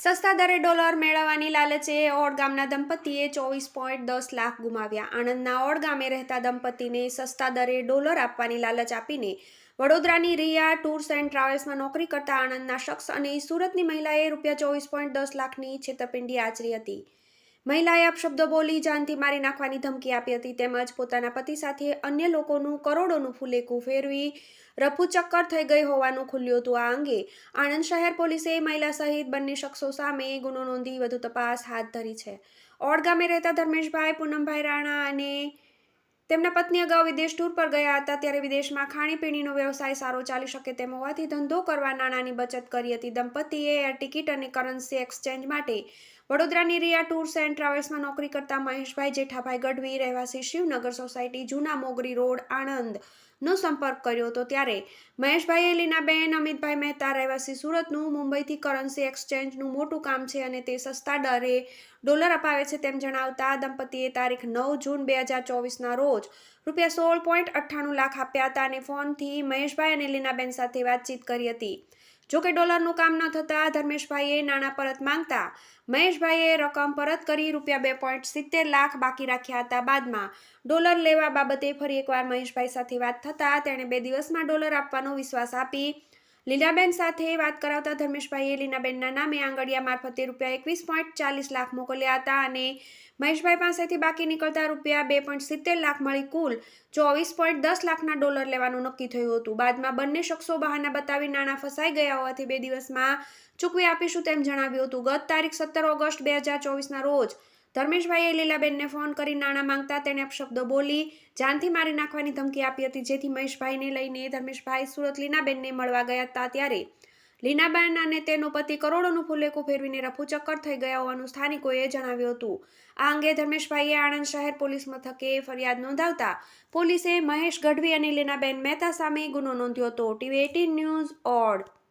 સસ્તા દરે ડોલર મેળવવાની લાલચે ઓડ ગામના દંપતીએ ચોવીસ પોઈન્ટ દસ લાખ ગુમાવ્યા. આણંદના ઓડ ગામે રહેતા દંપતીને સસ્તા દરે ડોલર આપવાની લાલચ આપીને વડોદરાની રિયા ટૂર્સ એન્ડ ટ્રાવેલ્સમાં નોકરી કરતા આણંદના શખ્સ અને સુરતની મહિલાએ રૂપિયા ચોવીસ પોઈન્ટ દસ લાખની છેતરપિંડી આચરી હતી. મહિલાએ અપશબ્દો બોલી જાનથી મારી નાખવાની ધમકી આપી હતી. તેમજ પોતાના પતિ સાથે અન્ય લોકોનું કરોડોનું ફુલેકું ફેરવી રફુચક્કર થઈ ગઈ હોવાનું ખુલ્યું હતું. આ અંગે આણંદ શહેર પોલીસે મહિલા સહિત બંને શખ્સો સામે ગુનો નોંધી વધુ તપાસ હાથ ધરી છે. ઓડ ગામે રહેતા ધર્મેશભાઈ પૂનમભાઈ રાણા અને તેમના પત્ની અગાઉ વિદેશ ટૂર પર ગયા હતા, ત્યારે વિદેશમાં ખાણીપીણીનો વ્યવસાય સારો ચાલી શકે તેમ હોવાથી ધંધો કરવા નાણાંની બચત કરી હતી. દંપતીએ એર ટિકિટ અને કરન્સી એક્સચેન્જ માટે વડોદરાની રિયા ટૂર્સ એન્ડ ટ્રાવેલ્સમાં નોકરી કરતા મહેશભાઈ જેઠાભાઈ ગઢવી, રહેવાસી શિવનગર સોસાયટી, જૂના મોગરી રોડ, આણંદ નો સંપર્ક કર્યો હતો ત્યારે. મહેશભાઈએ લીનાબેન અમિતભાઈ મહેતા રહેવાસી સુરતનું, મુંબઈથી કરન્સી એક્સચેન્જનું મોટું કામ છે અને તે સસ્તા દરે ડોલર અપાવે છે તેમ જણાવતા દંપતીએ તારીખ નવ જૂન બે હજાર ચોવીસના રોજ રૂપિયા સોળ પોઈન્ટ અઠ્ઠાણું લાખ આપ્યા હતા અને ફોનથી મહેશભાઈ અને લીનાબેન સાથે વાતચીત કરી હતી. જોકે ડોલરનું કામ ન થતાં ધર્મેશભાઈએ નાણાં પરત માંગતા મહેશભાઈએ રકમ પરત કરી રૂપિયા બે પોઈન્ટ સિત્તેર લાખ બાકી રાખ્યા હતા બાદમાં. ડોલર લેવા બાબતે ફરી એકવાર મહેશભાઈ સાથે વાત થતાં તેણે બે દિવસમાં ડોલર આપવાનો વિશ્વાસ આપી લીલાબેન સાથે વાત કરાવતા ધર્મેશભાઈએ લીનાબેનના નામે આંગડિયા મારફતે રૂપિયા એકવીસ પોઈન્ટ ચાલીસ લાખ મોકલ્યા હતા અને મહેશભાઈ પાસેથી બાકી નીકળતા રૂપિયા બે પોઈન્ટ સિત્તેર લાખ મળી કુલ ચોવીસ પોઈન્ટ દસ લાખના ડોલર લેવાનું નક્કી થયું હતું. બાદમાં બંને શખ્સો બહાના બતાવી નાણાં ફસાઈ ગયા હોવાથી બે દિવસમાં ચૂકવી આપીશું તેમ જણાવ્યું હતું. ગત તારીખ સત્તર ઓગસ્ટ બે હજાર ચોવીસના રોજ ધર્મેશભાઈએ લીલાબેનને ફોન કરી નાણાં માંગતા તેણે અપશબ્દો બોલી, જાનથી મારી નાખવાની ધમકી આપી હતી, જેથી મહેશભાઈને લઈને ધર્મેશભાઈ સુરત લીનાબેનને મળવા ગયા હતા ત્યારે. લીનાબેન અને તેનો પતિ કરોડોનું ફુલેકું ફેરવીને રફુચક્કર થઈ ગયા હોવાનું સ્થાનિકોએ જણાવ્યું હતું. આ અંગે ધર્મેશભાઈએ આણંદ શહેર પોલીસ મથકે ફરિયાદ નોંધાવતા પોલીસે મહેશ ગઢવી અને લીનાબેન મહેતા સામે ગુનો નોંધ્યો હતો. TV eighteen news odd